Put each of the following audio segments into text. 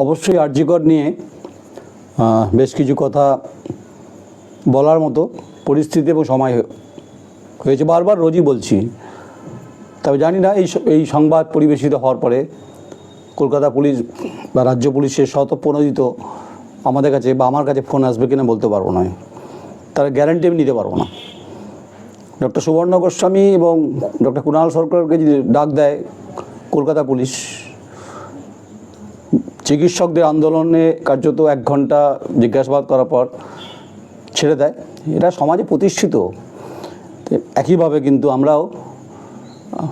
অবশ্যই আর্যিকর নিয়ে বেশ কিছু কথা বলার মতো পরিস্থিতি এবং সময় হয়েছে। বারবার রোজই বলছি। তবে জানি না, এই এই সংবাদ পরিবেশিত হওয়ার পরে কলকাতা পুলিশ বা রাজ্য পুলিশের শতপ্রণোদিত আমাদের কাছে বা আমার কাছে ফোন আসবে কিনা বলতে পারব না। তার গ্যারান্টি আমি নিতে পারব না। ডক্টর সুবর্ণ গোস্বামী এবং ডক্টর কুণাল সরকারকে যদি ডাক দেয় কলকাতা পুলিশ চিকিৎসকদের আন্দোলনে কার্যত এক ঘণ্টা জিজ্ঞাসাবাদ করার পর ছেড়ে দেয়। এটা সমাজে প্রতিষ্ঠিত। একইভাবে কিন্তু আমরাও,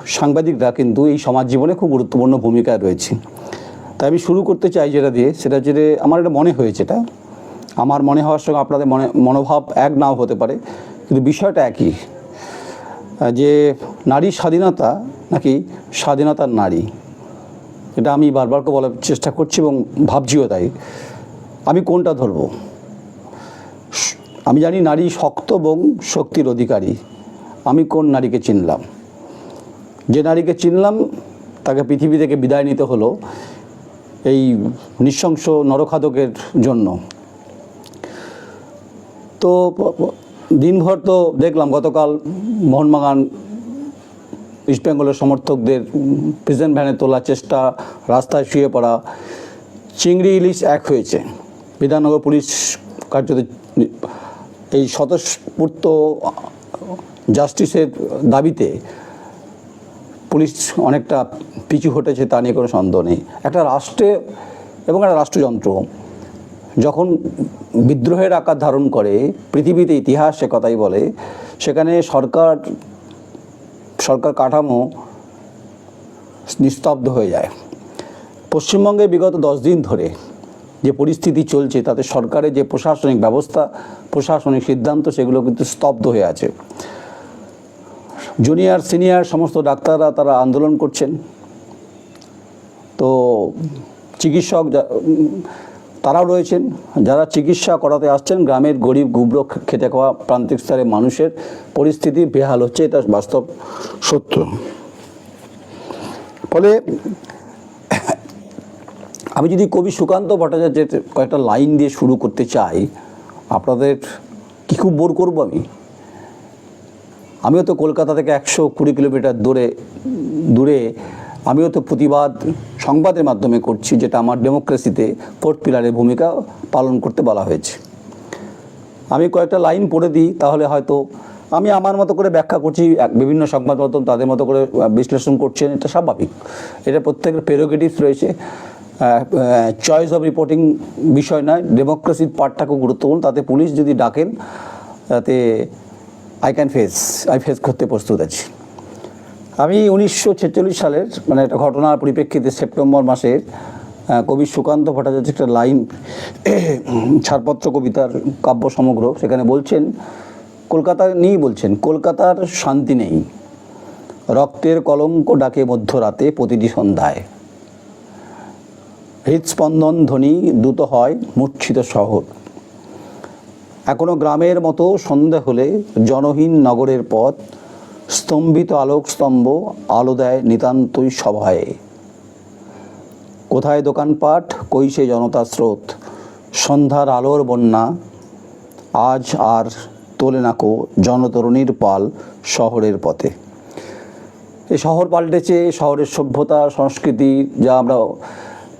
সাংবাদিকরা কিন্তু এই সমাজ জীবনে খুব গুরুত্বপূর্ণ ভূমিকায় রয়েছে। তাই আমি শুরু করতে চাই যেটা দিয়ে, সেটা যে আমার এটা মনে হয়েছে এটা। আমার মনে হওয়ার সঙ্গে আপনাদের মনে, মনোভাব এক নাও হতে পারে, কিন্তু বিষয়টা একই। যে নারী স্বাধীনতা নাকি স্বাধীনতার নারী? এটা আমি বারবার বলার চেষ্টা করছি এবং ভাবছিও তাই। আমি কোনটা ধরবো? আমি জানি নারী শক্ত এবং শক্তির অধিকারী। আমি কোন নারীকে চিনলাম? যে নারীকে চিনলাম, তাকে পৃথিবী থেকে বিদায় নিতে হলো এই নৃশংস নরখাদকের জন্য। তো দিনভর তো দেখলাম গতকাল মোহনবাগান ইস্টবেঙ্গলের সমর্থকদের প্রেজেন্ট ভ্যানে তোলার চেষ্টা, রাস্তায় শুয়ে পড়া, চিংড়ি ইলিশ এক হয়েছে। বিধাননগর পুলিশ কার্যত এই স্বতঃস্ফূর্ত জাস্টিসের দাবিতে পুলিশ অনেকটা পিছু হটেছে, তা নিয়ে কোনো সন্দেহ নেই। একটা রাষ্ট্রে এবং একটা রাষ্ট্রযন্ত্র যখন বিদ্রোহের আকার ধারণ করে, পৃথিবীতে ইতিহাস সে কথাই বলে, সেখানে সরকার সরকার কাঠামো নিস্তব্ধ হয়ে যায়। পশ্চিমবঙ্গে বিগত দশ দিন ধরে যে পরিস্থিতি চলছে, তাতে সরকারের যে প্রশাসনিক ব্যবস্থা, প্রশাসনিক সিদ্ধান্ত, সেগুলো কিন্তু স্তব্ধ হয়ে আছে। জুনিয়র, সিনিয়র, সমস্ত ডাক্তাররা তারা আন্দোলন করছেন। তো চিকিৎসক তারাও রয়েছেন, যারা চিকিৎসা করাতে আসছেন, গ্রামের গরিব গুবর খেতে খাওয়া প্রান্তিক স্তরের মানুষের পরিস্থিতি বেহাল হচ্ছে, এটা বাস্তব সত্য। ফলে আমি যদি কবি সুকান্ত ভট্টাচার্যের কয়েকটা লাইন দিয়ে শুরু করতে চাই, আপনাদের কি খুব বোর করব আমি? আমিও তো কলকাতা থেকে একশো কুড়ি কিলোমিটার দূরে দূরে আমিও তো প্রতিবাদ সংবাদের মাধ্যমে করছি, যেটা আমার ডেমোক্রেসিতে ফোর্থ পিলারের ভূমিকা পালন করতে বলা হয়েছে। আমি কয়েকটা লাইন পড়ে দিই, তাহলে হয়তো আমি আমার মতো করে ব্যাখ্যা করছি বিভিন্ন সংবাদ মাধ্যম তাদের মতো করে বিশ্লেষণ করছেন, এটা স্বাভাবিক। এটা প্রত্যেকের পেরোগেটিভস রয়েছে। চয়েস অফ রিপোর্টিং বিষয় নয়, ডেমোক্রেসির পার্টটা খুব গুরুত্বপূর্ণ। তাতে পুলিশ যদি ডাকেন, তাতে I can face I face করতে প্রস্তুত আছি। আমি উনিশশো ছেচল্লিশ সালের মানে একটা ঘটনার পরিপ্রেক্ষিতে সেপ্টেম্বর মাসের কবি সুকান্ত ভট্টাচার্য একটা লাইন ছাড়পত্র কবিতার কাব্য সমগ্র, সেখানে বলছেন, কলকাতা নিয়েই বলছেন, কলকাতার শান্তি নেই। রক্তের কলঙ্ক ডাকে মধ্যরাতে প্রতিটি সন্ধ্যায়। হৃদস্পন্দন ধ্বনি দ্রুত হয় মূর্ছিত শহর। এখনও গ্রামের মতো সন্ধ্যা হলে জনহীন নগরের পথ স্তম্ভিত আলোক স্তম্ভ আলো দেয় নিতান্তই সভায়। কোথায় দোকানপাট সে জনতা স্রোত? সন্ধ্যার আলোর বন্যা, আজ আর তোলে নাকো জনতরুণীর পাল শহরের পথে। এই শহর পাল্টেছে শহরের সভ্যতা, সংস্কৃতি, যা আমরা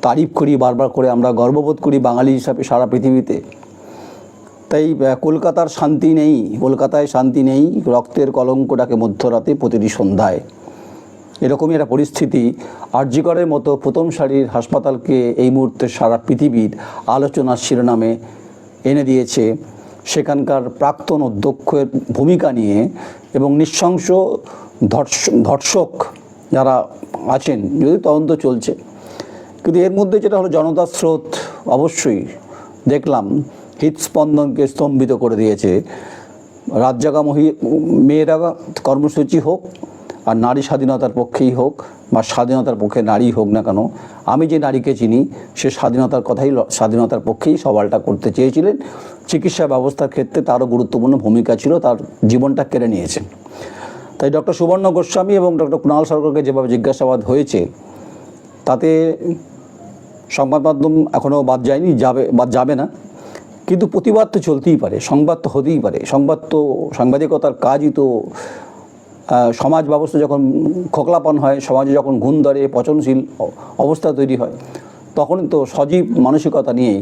তারিফ করি, বারবার করে আমরা গর্ববোধ করি বাঙালি হিসাবে সারা পৃথিবীতে। তাই কলকাতার শান্তি নেই, কলকাতায় শান্তি নেই, রক্তের কলঙ্কটাকে মধ্যরাতে প্রতিটি সন্ধ্যায়। এরকমই একটা পরিস্থিতি। আর্যিকরের মতো প্রথম সারির হাসপাতালকে এই মুহূর্তে সারা পৃথিবীর আলোচনার শিরোনামে এনে দিয়েছে। সেখানকার প্রাক্তন অধ্যক্ষের ভূমিকা নিয়ে এবং নৃশংস ধর্ষ- ধর্ষক যারা আছেন যদি তদন্ত চলছে। কিন্তু এর মধ্যে যেটা হলো জনতার স্রোত, অবশ্যই দেখলাম। হৃদস্পন্দনকে স্তম্ভিত করে দিয়েছে। রাত জাগা মহি মেয়েরা কর্মসূচি হোক, আর নারী স্বাধীনতার পক্ষেই হোক, বা স্বাধীনতার পক্ষে নারী হোক না কেন, আমি যে নারীকে চিনি, সে স্বাধীনতার কথাই স্বাধীনতার পক্ষেই সওয়ালটা করতে চেয়েছিলেন। চিকিৎসা ব্যবস্থার ক্ষেত্রে তারও গুরুত্বপূর্ণ ভূমিকা ছিল, তার জীবনটা কেড়ে নিয়েছে। তাই ডক্টর সুবর্ণ গোস্বামী এবং ডক্টর কুণাল সরকারকে যেভাবে জিজ্ঞাসাবাদ হয়েছে, তাতে সংবাদ মাধ্যম এখনও বাদ যায়নি, যাবে বাদ যাবে না। কিন্তু প্রতিবাদ তো চলতেই পারে, সংবাদ তো হতেই পারে। সংবাদ তো সাংবাদিকতার কাজই তো সমাজ ব্যবস্থা যখন খোকলাপন হয়, সমাজে যখন ঘুণ ধরে, পচনশীল অবস্থা তৈরি হয়, তখন তো সজীব মানসিকতা নিয়ে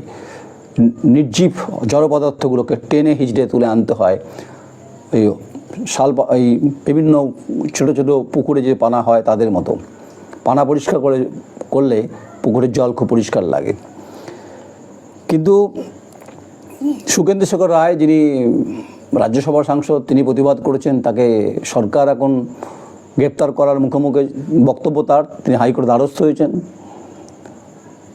নির্জীব জড় পদার্থগুলোকে টেনে হিজড়ে তুলে আনতে হয়। এই শাল এই বিভিন্ন ছোট ছোট পুকুরে যে পানা হয় তাদের মতো। পানা পরিষ্কার করে, করলে পুকুরের জল খুব পরিষ্কার লাগে। কিন্তু সুকেন্দ্র শেখর রায় যিনি রাজ্যসভার সাংসদ, তিনি প্রতিবাদ করেছেন, তাকে সরকার এখন গ্রেপ্তার করার মুখোমুখি বক্তব্য তার, তিনি হাইকোর্ট দ্বারস্থ হয়েছেন।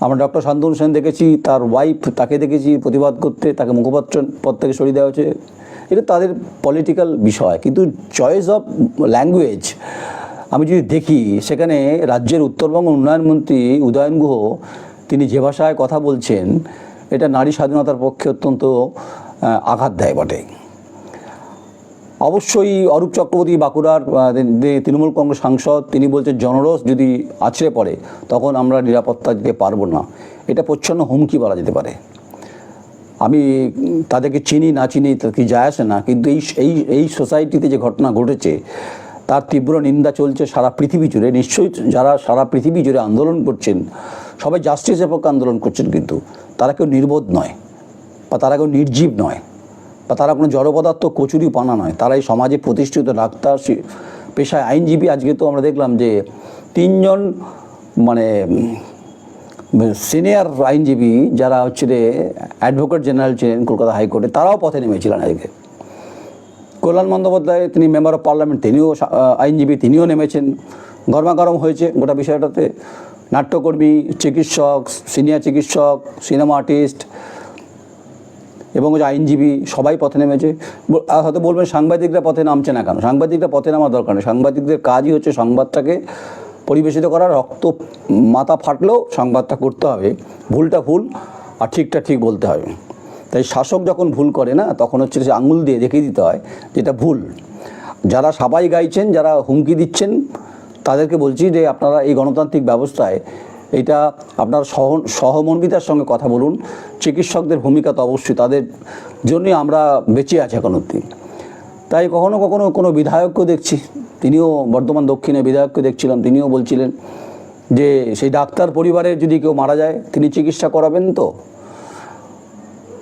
আমরা ডক্টর শান্তনু সেন দেখেছি, তার ওয়াইফ তাকে দেখেছি, প্রতিবাদ করতে, তাকে মুখপাত্র পদ থেকে সরিয়ে দেওয়া হয়েছে। এটা তাদের পলিটিক্যাল বিষয়, কিন্তু চয়েস অফ ল্যাঙ্গুয়েজ আমি যদি দেখি, সেখানে রাজ্যের উত্তরবঙ্গ উন্নয়ন মন্ত্রী উদয়ন গুহ, তিনি যে ভাষায় কথা বলছেন এটা নারী স্বাধীনতার পক্ষে অত্যন্ত আঘাত দেয় বটে। অবশ্যই অরূপ চক্রবর্তী বাঁকুড়ার তৃণমূল কংগ্রেস সাংসদ, তিনি বলছেন জনরস যদি আছড়ে পড়ে, তখন আমরা নিরাপত্তা দিতে পারব না। এটা প্রচ্ছন্ন হুমকি বলা যেতে পারে। আমি তাদেরকে চিনি, না চিনি কি যায় আসে না, কিন্তু এই এই এই সোসাইটিতে যে ঘটনা ঘটেছে তার তীব্র নিন্দা চলছে সারা পৃথিবী জুড়ে। নিশ্চয়ই যারা সারা পৃথিবী জুড়ে আন্দোলন করছেন, সবাই জাস্টিসের পক্ষে আন্দোলন করছেন কিন্তু, তারা কেউ নির্বোধ নয় বা তারা কেউ নির্জীব নয় বা তারা কোনো জড় পদার্থ কচুরি পানা নয়। তারা এই সমাজে প্রতিষ্ঠিত ডাক্তার পেশায় আইনজীবী আজকে তো আমরা দেখলাম যে তিনজন মানে সিনিয়র আইনজীবী যারা হচ্ছে রে অ্যাডভোকেট জেনারেল ছিলেন কলকাতা হাইকোর্টে, তারাও পথে নেমেছিলেন আজকে। কল্যাণ বন্দ্যোপাধ্যায়, তিনি মেম্বার অফ পার্লামেন্ট তিনিও আইনজীবী, তিনিও নেমেছেন। গরমাগরম হয়েছে গোটা বিষয়টাতে। নাট্যকর্মী, চিকিৎসক সিনিয়র চিকিৎসক সিনেমা আর্টিস্ট এবং যে আইনজীবী, সবাই পথে নেমেছে। হয়তো বলবেন সাংবাদিকরা পথে নামছে না কেন? সাংবাদিকরা পথে নামার দরকার নেই। সাংবাদিকদের কাজই হচ্ছে সংবাদটাকে পরিবেশিত করা, রক্ত মাথা ফাটলেও সংবাদটা করতে হবে। ভুলটা ভুল, আর ঠিকটা ঠিক বলতে হবে। তাই শাসক যখন ভুল করে না, তখন হচ্ছে সে আঙুল দিয়ে দেখিয়ে দিতে হয় যেটা ভুল। যারা সবাই গাইছেন, যারা হুমকি দিচ্ছেন, তাদেরকে বলছি যে আপনারা এই গণতান্ত্রিক ব্যবস্থায় এটা আপনার সহ, সহমর্মিতার সঙ্গে কথা বলুন। চিকিৎসকদের ভূমিকা তো অবশ্যই, তাদের জন্যই আমরা বেঁচে আছি এখন অব্দি তাই কখনো কখনো কোনো বিধায়ককেও দেখছি, তিনিও বর্ধমান দক্ষিণে বিধায়ককে দেখছিলাম, তিনিও বলছিলেন যে সেই ডাক্তার পরিবারের যদি কেউ মারা যায়, তিনি চিকিৎসা করাবেন তো?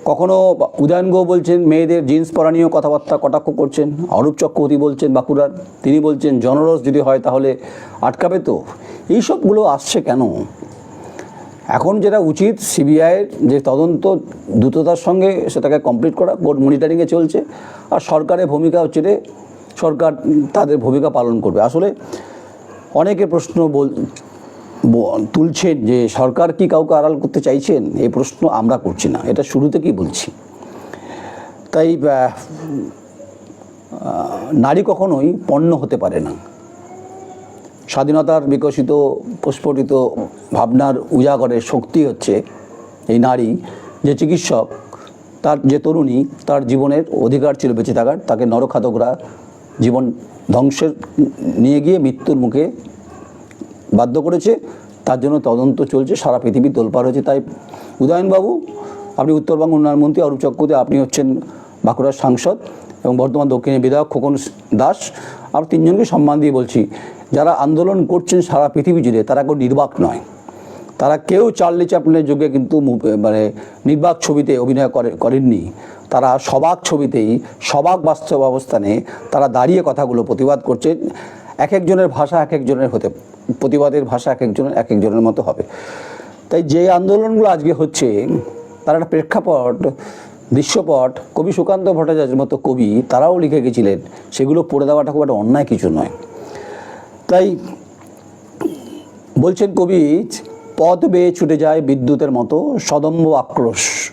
কখনো উদয়ন গো বলছেন, মেয়েদের জিন্স পরা নিয়েও কথাবার্তা কটাক্ষ করছেন, অরূপ চক্রবর্তী বলছেন, বাঁকুড়ার, তিনি বলছেন জনরস যদি হয় তাহলে আটকাবে তো? এইসবগুলো আসছে কেন? এখন যেটা উচিত সিবিআইয়ের যে তদন্ত, দ্রুততার সঙ্গে সেটাকে কমপ্লিট করা কোর্ট মনিটারিংয়ে চলছে, আর সরকারের ভূমিকা হচ্ছে যে সরকার তাদের ভূমিকা পালন করবে। আসলে অনেকে প্রশ্ন বল তুলছেন যে সরকার কি কাউকে আড়াল করতে চাইছেন? এই প্রশ্ন আমরা করছি না। এটা শুরু থেকেই বলছি। তাই নারী কখনোই পণ্য হতে পারে না। স্বাধীনতার বিকশিত, প্রস্ফুটিত ভাবনার উজাগরের শক্তি হচ্ছে এই নারী। যে চিকিৎসক, তার যে তরুণী, তার জীবনের অধিকার ছিল বেঁচে থাকার, তাকে নরখাতকরা, জীবন ধ্বংসের, নিয়ে গিয়ে মৃত্যুর মুখে বাধ্য করেছে, তার জন্য তদন্ত চলছে, সারা পৃথিবী তোলপাড় হয়েছে। তাই উদয়নবাবু, আপনি উত্তরবঙ্গ উন্নয়ন মন্ত্রী অরূপ চক্রবর্তী, আপনি হচ্ছেন বাঁকুড়ার সাংসদ এবং বর্ধমান দক্ষিণের বিধায়ক খোকন দাস। আর তিনজনকে সম্মান দিয়ে বলছি, যারা আন্দোলন করছেন সারা পৃথিবী জুড়ে, তারা কেউ নির্বাক নয়। তারা কেউ চার্লি চ্যাপলিনের যুগে কিন্তু মানে নির্বাক ছবিতে অভিনয় করে করেননি। তারা সবাক ছবিতেই, সবাক বাস্তব অবস্থানে তারা দাঁড়িয়ে কথাগুলো প্রতিবাদ করছেন। এক একজনের ভাষা এক একজনের হতে, প্রতিবাদের ভাষা এক একজনের এক একজনের মতো হবে। তাই যে আন্দোলনগুলো আজকে হচ্ছে, তার একটা প্রেক্ষাপট, দৃশ্যপট, কবি সুকান্ত ভট্টাচার্যের মতো কবি, তারাও লিখে গেছিলেন, সেগুলো পড়ে দেওয়াটা খুব একটা অন্যায় কিছু নয়। তাই বলছেন কবি, পথ বেয়ে ছুটে যায় বিদ্যুতের মতো সদম্ব আক্রোশ,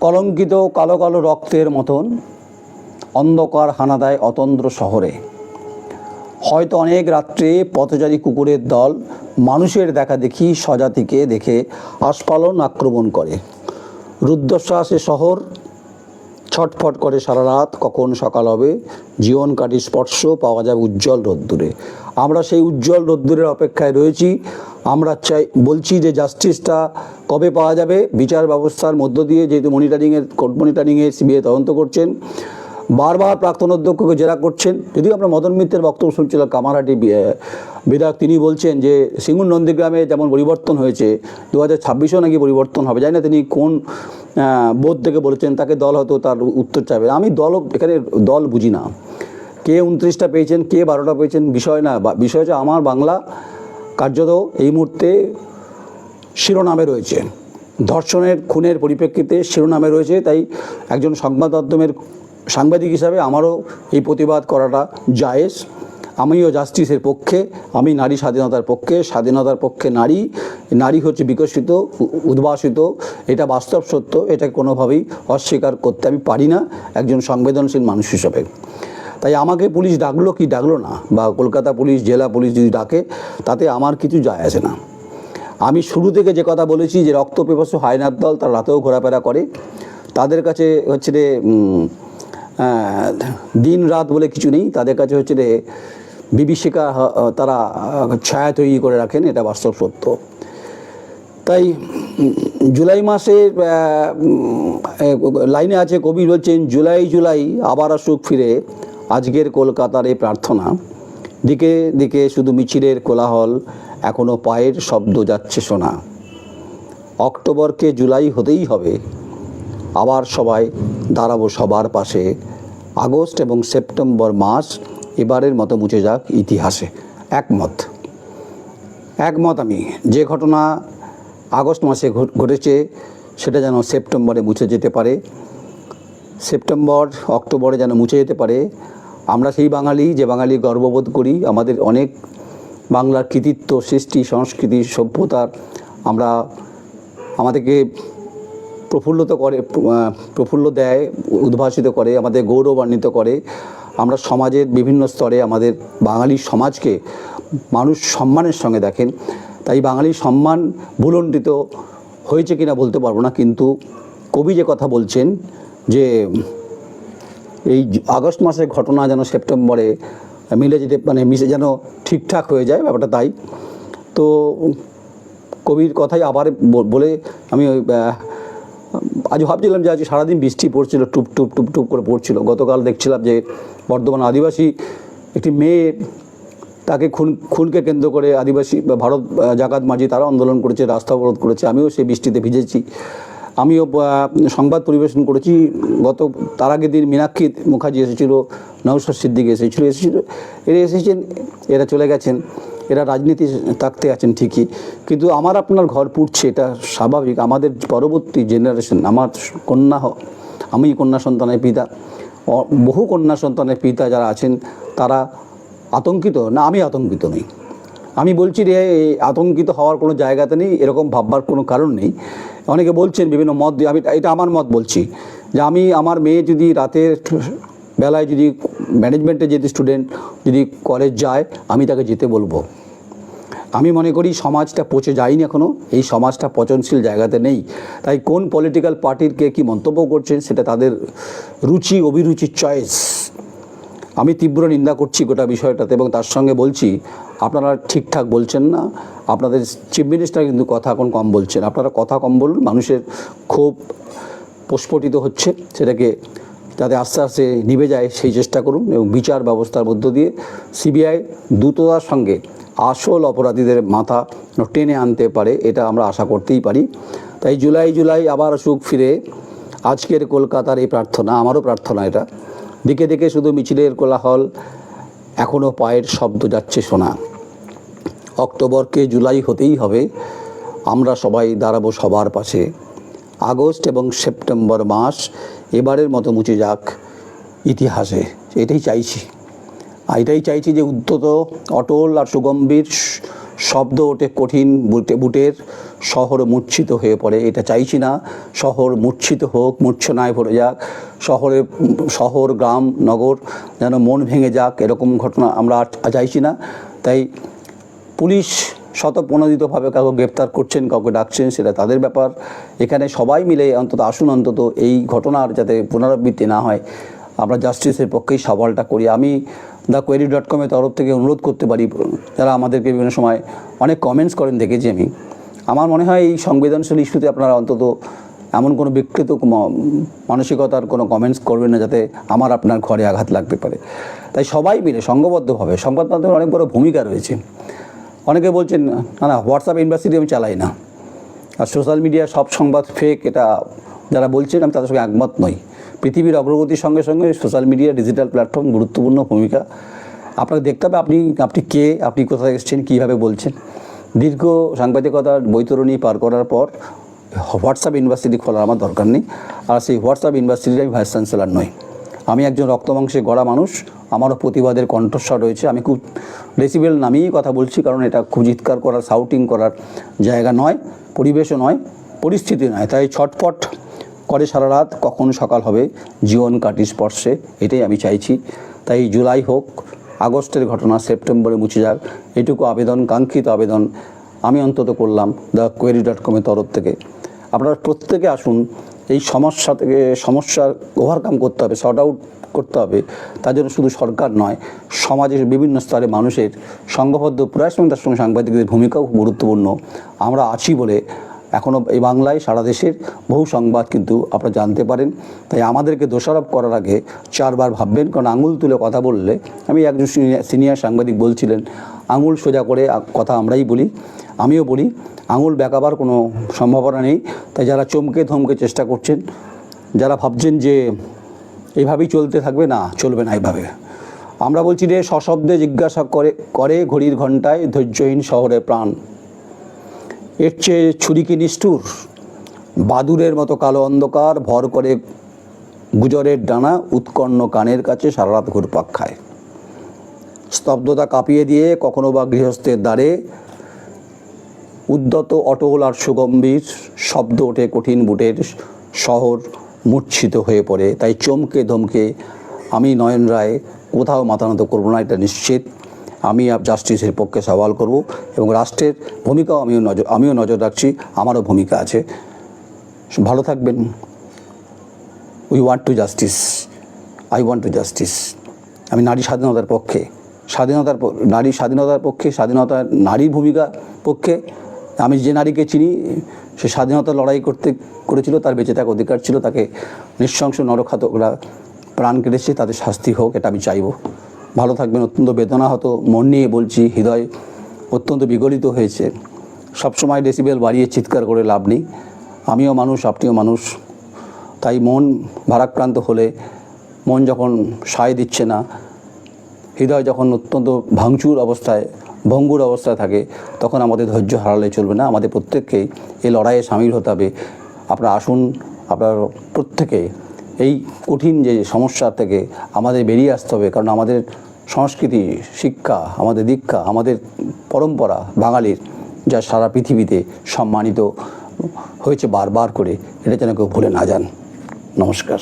কলঙ্কিত কালো কালো রক্তের মতন অন্ধকার হানা দেয় অতন্দ্র শহরে। হয়তো অনেক রাত্রে পথচারী কুকুরের দল মানুষের দেখা দেখি স্বজাতিকে দেখে আস্ফালন আক্রমণ করে। রুদ্ধশ্বাসে শহর ছটফট করে সারা রাত, কখন সকাল হবে, জীবন কাটি স্পর্শ পাওয়া যাবে উজ্জ্বল রোদ্দুরে। আমরা সেই উজ্জ্বল রোদ্দুরের অপেক্ষায় রয়েছি। আমরা চাই, বলছি যে জাস্টিসটা কবে পাওয়া যাবে? বিচার ব্যবস্থার মধ্য দিয়ে যেহেতু মনিটরিংয়ের কোর্ট মনিটরিংয়ে সিবিআই তদন্ত করছেন। বারবার প্রাক্তন অধ্যক্ষকে জেরা করছেন। যদিও আমরা মদন মিত্রের বক্তব্য শুনছিলাম কামারহাটি বিধায়ক। তিনি বলছেন যে, সিঙ্গুর নন্দীগ্রামে যেমন পরিবর্তন হয়েছে দু হাজার ছাব্বিশেও নাকি পরিবর্তন হবে। জানি না তিনি কোন বোধ থেকে বলেছেন, তাকে দল হয়তো তার উত্তর চাইবে। আমি দল এখানে দল বুঝি না। কে উনত্রিশটা পেয়েছেন, কে বারোটা পেয়েছেন, বিষয় না। বিষয় হচ্ছে আমার বাংলা কার্যত এই মুহূর্তে শিরোনামে রয়েছে। ধর্ষণের, খুনের পরিপ্রেক্ষিতে শিরোনামে রয়েছে। তাই একজন সংবাদ মাধ্যমের সাংবাদিক হিসাবে আমারও এই প্রতিবাদ করাটা জায়েজ। আমিও জাস্টিসের পক্ষে, আমি নারী স্বাধীনতার পক্ষে স্বাধীনতার পক্ষে নারী নারী হচ্ছে বিকশিত উদ্ভাসিত, এটা বাস্তব সত্য এটা কোনোভাবেই অস্বীকার করতে আমি পারি না, একজন সংবেদনশীল মানুষ হিসাবে। তাই আমাকে পুলিশ ডাকলো কি ডাকলো না, বা কলকাতা পুলিশ, জেলা পুলিশ যদি ডাকে, তাতে আমার কিছু যায় আসে না। আমি শুরু থেকে যে কথা বলেছি যে রক্ত পেপাসু হায়নার দল তারা রাতেও ঘোরাফেরা করে, তাদের কাছে হচ্ছে রে দিন রাত বলে কিছু নেই। তাদের কাছে হচ্ছে রে বিভীষিকা তারা ছায়া তৈরি করে রাখেন, এটা বাস্তব সত্য। তাই জুলাই মাসে লাইনে আছে, কবি বলছেন, জুলাই জুলাই, আবার আসুক ফিরে, আজকের কলকাতার এই প্রার্থনা। দিকে দিকে শুধু মিছিলের কোলাহল, এখনও পায়ের শব্দ যাচ্ছে শোনা। অক্টোবরকে জুলাই হতেই হবে। আবার সবাই দাঁড়াবো সবার পাশে। আগস্ট এবং সেপ্টেম্বর মাস এবারের মতো মুছে যাক ইতিহাসে। একমত। একমত আমি। যে ঘটনা আগস্ট মাসে ঘট- ঘটেছে, সেটা যেন সেপ্টেম্বরে মুছে যেতে পারে। সেপ্টেম্বর, অক্টোবরে যেন মুছে যেতে পারে। আমরা সেই বাঙালি, যে বাঙালি গর্ববোধ করি, আমাদের অনেক বাংলার কৃতিত্ব, সৃষ্টি, সংস্কৃতি সভ্যতার আমরা আমাদেরকে প্রফুল্লিত করে প্রফুল্ল দেয়, উদ্ভাসিত করে, আমাদের গৌরবান্বিত করে। আমরা সমাজের বিভিন্ন স্তরে আমাদের বাঙালি সমাজকে মানুষ সম্মানের সঙ্গে দেখেন। তাই বাঙালির সম্মান ভুলণ্ডিত হয়েছে কিনা বলতে পারব না, কিন্তু কবি যে কথা বলছেন যে, এই আগস্ট মাসের ঘটনা যেন সেপ্টেম্বরে মিলে যেতে মানে মিশে যেন ঠিকঠাক হয়ে যায় ব্যাপারটা তাই। তো কবির কথাই আবার বলে আমি আজ ভাবছিলাম যে আজ সারাদিন বৃষ্টি পড়ছিল, টুপ টুপ টুপ টুপ করে পড়ছিল। গতকাল দেখছিলাম যে বর্ধমান আদিবাসী একটি মেয়ে তাকে খুন, খুনকে কেন্দ্র করে আদিবাসী ভারত জাকাত মাঝি তারা আন্দোলন করেছে, রাস্তা অবরোধ করেছে, আমিও সেই বৃষ্টিতে ভিজেছি। আমিও সংবাদ পরিবেশন করেছি, গত তার আগের দিন মীনাক্ষী মুখার্জি এসেছিল নৌসাদ সিদ্দিক এসেছিল এসেছিল, এরা এসেছেন, এরা চলে গেছেন। এরা রাজনীতি থাকতে আছেন ঠিকই। কিন্তু আমার আপনার ঘর পুড়ছে, এটা স্বাভাবিক। আমাদের পরবর্তী জেনারেশন আমার কন্যা হ- আমি কন্যা সন্তানের পিতা। বহু কন্যা সন্তানের পিতা যারা আছেন, তারা আতঙ্কিত। না, আমি আতঙ্কিত নই। আমি বলছি রে আতঙ্কিত হওয়ার কোনো জায়গাতে নেই, এরকম ভাববার কোনো কারণ নেই। অনেকে বলছেন বিভিন্ন মত দিয়ে, আমি, এটা আমার মত বলছি। যে আমি, আমার মেয়ে যদি রাতের বেলায় যদি ম্যানেজমেন্টে যদি স্টুডেন্ট যদি কলেজ যায়, আমি তাকে যেতে বলব। আমি মনে করি সমাজটা পচে যায়নি এখনও এই সমাজটা পচনশীল জায়গাতে নেই। তাই কোন পলিটিক্যাল পার্টির কে কী মন্তব্য করছেন, সেটা তাদের রুচি, অভিরুচির চয়েস আমি তীব্র নিন্দা করছি গোটা বিষয়টাতে এবং তার সঙ্গে বলছি, আপনারা ঠিকঠাক বলছেন না, আপনাদের চিফ মিনিস্টার কিন্তু কথা এখন কম বলছেন। আপনারা কথা কম বলুন, মানুষের ক্ষোভ প্রস্ফুটিত হচ্ছে, সেটাকে যাতে আস্তে আস্তে নিভে যায় সেই চেষ্টা করুন এবং বিচার ব্যবস্থার মধ্য দিয়ে সিবিআই দ্রুততার সঙ্গে আসল অপরাধীদের মাথা টেনে আনতে পারে, এটা আমরা আশা করতেই পারি। তাই জুলাই জুলাই আবার সুখ ফিরে। আজকের কলকাতার এই প্রার্থনা, আমারও প্রার্থনা এটা। দিকে দিকে শুধু মিছিলের কোলাহল এখনও পায়ের শব্দ যাচ্ছে শোনা। অক্টোবরকে জুলাই হতেই হবে, আমরা সবাই দাঁড়াবো সবার পাশে। আগস্ট এবং সেপ্টেম্বর মাস এবারের মতো মুছে যাক ইতিহাসে। এটাই চাইছি। আর এটাই চাইছি যে উদ্যত অটল আর সুগম্ভীর শব্দ ওঠে কঠিন বুটে বুটের, শহর মূর্ছিত হয়ে পড়ে। এটা চাইছি না। শহর মূর্ছিত হোক, মূর্ছনায় ভরে যাক। শহরে, শহর, গ্রাম, নগর যেন মন ভেঙে যাক। এরকম ঘটনা আমরা আর চাইছি না। তাই পুলিশ শতপ্রণোদিতভাবে কাউকে গ্রেপ্তার করছেন, কাউকে ডাকছেন, সেটা তাদের ব্যাপার। এখানে সবাই মিলে অন্তত আসুন, অন্তত এই ঘটনার যাতে পুনরাবৃত্তি না হয়। আমরা জাস্টিসের পক্ষেই সওয়ালটা করি। আমি দ্য কোয়েরি ডট কমের তরফ থেকে অনুরোধ করতে পারি, যারা আমাদেরকে বিভিন্ন সময় অনেক কমেন্টস করেন, দেখেছি আমি। আমার মনে হয় এই সংবেদনশীল ইস্যুতে আপনারা অন্তত এমন কোনো বিকৃত মানসিকতার কোনো কমেন্টস করবেন না, যাতে আমার আপনার ঘরে আঘাত লাগতে পারে। তাই সবাই মিলে, সংঘবদ্ধভাবে, সংবাদ মাধ্যমের অনেক বড় ভূমিকা রয়েছে। অনেকে বলছেন, না না হোয়াটসঅ্যাপ ইউনিভার্সিটি আমি চালাই না। আর সোশ্যাল মিডিয়া সব সংবাদ ফেক এটা যারা বলছেন, আমি তাদের সঙ্গে একমত নই। পৃথিবীর অগ্রগতির সঙ্গে সঙ্গে সোশ্যাল মিডিয়া ডিজিটাল প্ল্যাটফর্ম গুরুত্বপূর্ণ ভূমিকা। আপনাকে দেখতে হবে আপনি আপনি কে, আপনি কোথায় এসছেন, কীভাবে বলছেন। দীর্ঘ সাংবাদিকতার বৈতরণী পার করার পর হোয়াটসঅ্যাপ ইউনিভার্সিটি খোলার আমার দরকার নেই। আর সেই হোয়াটসঅ্যাপ ইউনিভার্সিটির আমি ভাইস চ্যান্সেলার নই। আমি একজন রক্তমাংসে গড়া মানুষ, আমারও প্রতিবাদের কণ্ঠস্বর রয়েছে। আমি খুব ডেসিবেল নামিয়েই কথা বলছি, কারণ এটা খুব চিৎকার করার সাউটিং করার জায়গা নয়, পরিবেশও নয়, পরিস্থিতি নয়। তাই ছটফট করে সারা রাত কখন সকাল হবে, জীবন কাটি স্পর্শে, এটাই আমি চাইছি। তাই জুলাই হোক, আগস্টের ঘটনা, সেপ্টেম্বরে মুছে যাক, এটুকু আবেদন, কাঙ্ক্ষিত আবেদন আমি অন্তত করলাম দ্য কোয়েরি ডট কমের তরফ থেকে। আপনারা প্রত্যেকে আসুন এই সমস্যা থেকে, সমস্যার ওভারকাম করতে হবে শর্ট আউট করতে হবে। তার জন্য শুধু সরকার নয়, সমাজের বিভিন্ন স্তরে মানুষের সংঘবদ্ধ প্রয়াস এবং তার সঙ্গে সাংবাদিকদের ভূমিকাও গুরুত্বপূর্ণ। আমরা আছি বলে এখনও এই বাংলায়, সারা দেশের বহু সংবাদ কিন্তু আপনারা জানতে পারেন। তাই আমাদেরকে দোষারোপ করার আগে চারবার ভাববেন, কারণ আঙুল তুলে কথা বললে, আমি একজন সিনিয়র সাংবাদিক বলছিলেন, আঙুল সোজা করে কথা আমরাই বলি। আমিও বলি, আঙুল বেঁকাবার কোনো সম্ভাবনা নেই। তাই যারা চমকে ধমকে চেষ্টা করছেন, যারা ভাবছেন যে এইভাবেই চলতে থাকবে, না, চলবে না এইভাবে আমরা বলছি রে সশব্দে জিজ্ঞাসা করে করে ঘড়ির ঘন্টায় ধৈর্যহীন শহরে প্রাণ। এর চেয়ে ছুরি কি নিষ্ঠুর? বাদুরের মতো কালো অন্ধকার ভর করে গুজরের ডানা উৎকর্ণ কানের কাছে সারা রাত ঘুরপাক খায়। স্তব্ধতা কাঁপিয়ে দিয়ে কখনো বা গৃহস্থের দ্বারে উদ্যত অটল আর সুগম্ভীর শব্দ ওঠে কঠিন বুটের শহর মূর্ছিত হয়ে পড়ে। তাই চমকে ধমকে আমি নয়ন রায়, কোথাও মাতানত করব না, এটা নিশ্চিত। আমি জাস্টিসের পক্ষে সওয়াল করব এবং রাষ্ট্রের ভূমিকাও আমিও নজর আমিও নজর রাখছি, আমারও ভূমিকা আছে। ভালো থাকবেন। We want to justice I want to justice আমি নারী স্বাধীনতার পক্ষে, স্বাধীনতার নারী স্বাধীনতার পক্ষে, স্বাধীনতা নারীর ভূমিকা পক্ষে আমি যে নারীকে চিনি, সে স্বাধীনতা লড়াই করতে করেছিল, তার বেঁচে থাকার অধিকার ছিল, তাকে নৃশংস নরখাতকরা প্রাণ কেটেছে, তাদের শাস্তি হোক, এটা আমি চাইব। ভালো থাকবেন, অত্যন্ত বেদনাহত, মন নিয়ে বলছি, হৃদয় অত্যন্ত বিগলিত হয়েছে। সবসময় ডেসিবেল বাড়িয়ে চিৎকার করে লাভ নেই। আমিও মানুষ, আপনিও মানুষ। তাই মন ভারাক্রান্ত হলে মন যখন সায় দিচ্ছে না, হৃদয় যখন অত্যন্ত ভাঙচুর অবস্থায় ভঙ্গুর অবস্থায় থাকে, তখন আমাদের ধৈর্য হারালে চলবে না। আমাদের প্রত্যেককেই এই লড়াইয়ে সামিল হতে হবে। আপনারা আসুন, আপনার প্রত্যেকে এই কঠিন যে সমস্যা থেকে আমাদের বেরিয়ে আসতে হবে, কারণ আমাদের সংস্কৃতি, শিক্ষা, আমাদের দীক্ষা, আমাদের পরম্পরা বাঙালির যা সারা পৃথিবীতে সম্মানিত হয়েছে বারবার করে, এটা যেন কেউ ভুলে না যান। নমস্কার।